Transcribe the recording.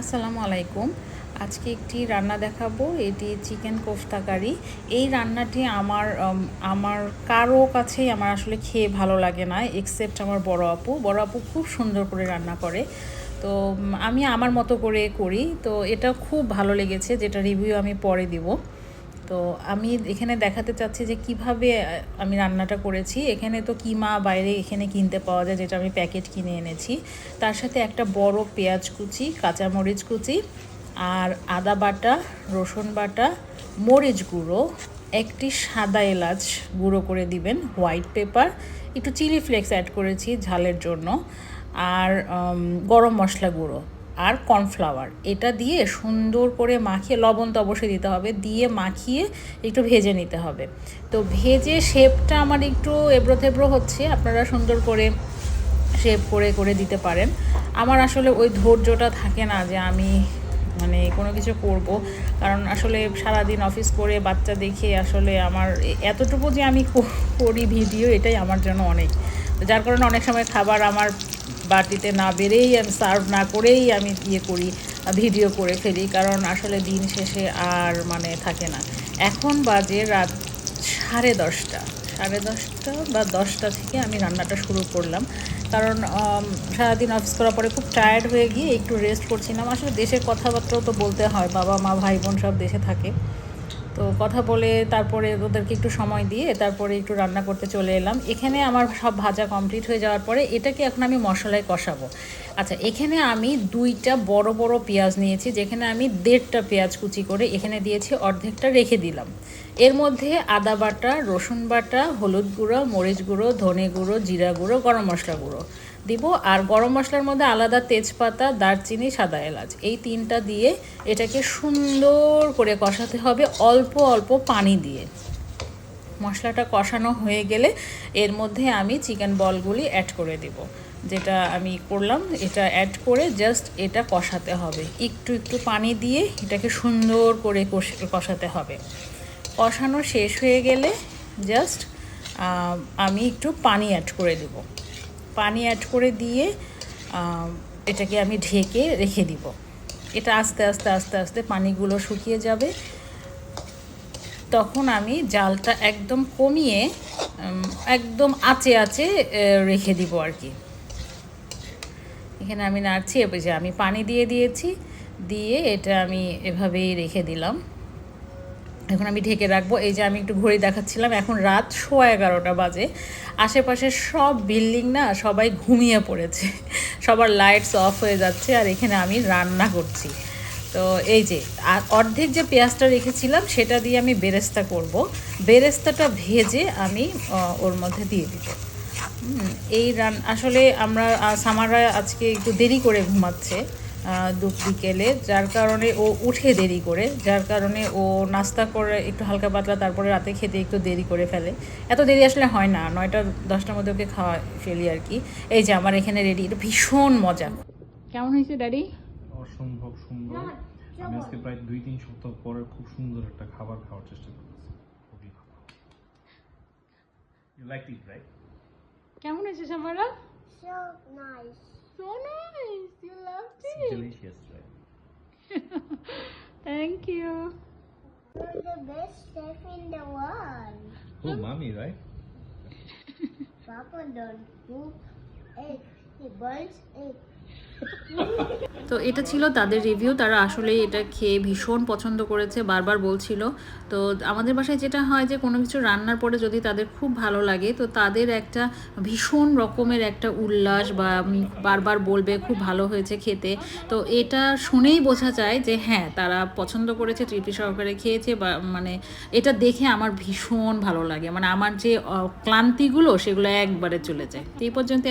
আসসালামু আলাইকুম আজকে একটি রান্না দেখাবো। এটি চিকেন কোফতা কারি। এই রান্নাটি আমার আমার কারও কাছেই আমার আসলে খেয়ে ভালো লাগে না এক্সেপ্ট আমার বড় আপু। বড় আপু খুব সুন্দর করে রান্না করে। তো আমি আমার মতো করে করি। তো এটা খুব ভালো লেগেছে যেটা রিভিউ আমি পরে দিব। তো আমি এখানে দেখাতে চাচ্ছি যে কীভাবে আমি রান্নাটা করেছি। এখানে তো কিমা বাইরে এখানে কিনতে পাওয়া যায়, যেটা আমি প্যাকেট কিনে এনেছি। তার সাথে একটা বড় পেঁয়াজ কুচি, কাঁচামরিচ কুচি আর আদা বাটা, রসুন বাটা, মরিচ গুঁড়ো, একটি সাদা এলাচ গুঁড়ো করে দিবেন, হোয়াইট পেপার, একটু চিলি ফ্লেক্স অ্যাড করেছি ঝালের জন্য, আর গরম মশলা গুঁড়ো। আর কর্নফ্লাওয়ার। এটা দিয়ে সুন্দর করে মাখিয়ে লবণ তো অবশ্যই দিতে হবে, দিয়ে মাখিয়ে একটু ভেজে নিতে হবে। তো ভেজে শেপটা আমার একটু এবড়ো থেবড়ো হচ্ছে, আপনারা সুন্দর করে শেপ করে করে দিতে পারেন। আমার আসলে ওই ধৈর্যটা থাকে না যে আমি মানে কোনো কিছু করব, কারণ আসলে সারাদিন অফিস করে বাচ্চা দেখে আসলে আমার এতটুকু যে আমি করি ভিডিও, এটাই আমার জন্য অনেক। যার কারণে অনেক সময় খাবার আমার বাটিতে না বেড়েই আমি সার্ভ না করেই আমি ইয়ে করি, ভিডিও করে ফেলি, কারণ আসলে দিন শেষে আর মানে থাকে না। এখন বাজে রাত সাড়ে দশটা সাড়ে দশটা বা দশটা থেকে আমি রান্নাটা শুরু করলাম। কারণ সারাদিন অফিস করার পরে খুব টায়ার্ড হয়ে গিয়ে একটু রেস্ট করছিলাম। আসলে দেশের কথাবার্তাও তো বলতে হয় বাবা মা ভাই বোন সব দেশে থাকে। তো কথা বলে তারপরে ওদেরকে একটু সময় দিয়ে তারপরে একটু রান্না করতে চলে এলাম। এখানে আমার সব ভাজা কমপ্লিট হয়ে যাওয়ার পরে এটাকে এখন আমি মশলায় কষাবো। আচ্ছা এখানে আমি দুইটা বড় বড় পেঁয়াজ নিয়েছি, যেখানে আমি দেড়টা পেঁয়াজ কুচি করে এখানে দিয়েছি, অর্ধেকটা রেখে দিলাম। এর মধ্যে আদা বাটা, রসুন বাটা, হলুদ গুঁড়ো, মরিচ গুঁড়ো, ধনে গুঁড়ো, জিরা গুঁড়ো, গরম মশলা গুঁড়ো দিব। আর গরম মশলার মধ্যে আলাদা তেজপাতা, দারচিনি, সাদা এলাচ এই তিনটা দিয়ে এটাকে সুন্দর করে কষাতে হবে অল্প অল্প পানি দিয়ে। মশলাটা কষানো হয়ে গেলে এর মধ্যে আমি চিকেন বলগুলি অ্যাড করে দেব। যেটা আমি করলাম, এটা অ্যাড করে জাস্ট এটা কষাতে হবে। একটু একটু পানি দিয়ে এটাকে সুন্দর করে কষ- কষাতে হবে। কষানো শেষ হয়ে গেলে জাস্ট আমি একটু পানি অ্যাড করে দেব। পানি অ্যাড করে দিয়ে এটাকে আমি ঢেকে রেখে দিব। এটা আস্তে আস্তে আস্তে আস্তে পানিগুলো শুকিয়ে যাবে। তখন আমি জালটা একদম কমিয়ে একদম আচে আচে রেখে দিব আর কি। এখানে আমি নাড়ছি এবার যে আমি পানি দিয়ে দিয়েছি, দিয়ে এটা আমি এভাবেই রেখে দিলাম। এখন আমি ঢেকে রাখব। এই যে আমি একটু ঘড়ি দেখাচ্ছিলাম এখন রাত সোয়া এগারোটা বাজে। আশেপাশে সব বিল্ডিং না সবাই ঘুমিয়ে পড়েছে। সবার লাইটস অফ হয়ে যাচ্ছে আর এখানে আমি রান্না করছি। তো এই যে অর্ধেক যে পেঁয়াজটা রেখেছিলাম সেটা দিয়ে আমি বেরেস্তা করব। বেরেস্তাটা ভেজে আমি ওর মধ্যে দিয়ে দিব। এই রান আসলে আমরা আহ, সামারা আজকে একটু দেরি করে ঘুমাচ্ছে। বিকেলে যার কারণে ও উঠে দেরি করে যার কারণে ও নাস্তা করে একটু হালকা পাতলা তারপরে রাতে খেতে একটু দেরি করে ফেলে। এত দেরি আসলে হয় না নয়টা দশটার মধ্যে ওকে খাওয়া ফেলি আর কি। এই যে আমার এখানে রেডি এটা ভীষণ মজা। কেমন হয়েছে ড্যাডি অসম্ভব সুন্দর। আমি আজকে প্রায় দুই তিন সপ্তাহ পরে খুব সুন্দর একটা খাবার খাওয়ার চেষ্টা করতেছি। খুবই ভালো। ইউ লাইক ইট রাইট কেমন হয়েছে সামারা So nice. So nice you love It's delicious. right? Thank you. You're the best chef in the world. Oh, mommy, right? Papa don't cook egg. He burns egg. তো এটা ছিল তাদের review তারা আসলেই এটা খেয়ে ভীষণ পছন্দ করেছে, বারবার বলছিল। তো আমাদের বাসায় যেটা হয় যে, কোনো কিছু রান্নার পরে যদি তাদের খুব ভালো লাগে, তো তাদের একটা ভীষণ রকমের একটা উল্লাস বা বারবার বলবে, খুব ভালো হয়েছে খেতে। তো এটা শুনেই বোঝা যায় যে হ্যাঁ তারা পছন্দ করেছে, তৃপ্তি সহকারে খেয়েছে বা মানে এটা দেখে আমার ভীষণ ভালো লাগে। মানে আমার যে ক্লান্তিগুলো, সেগুলো একবারে চলে যায়। তো এই পর্যন্ত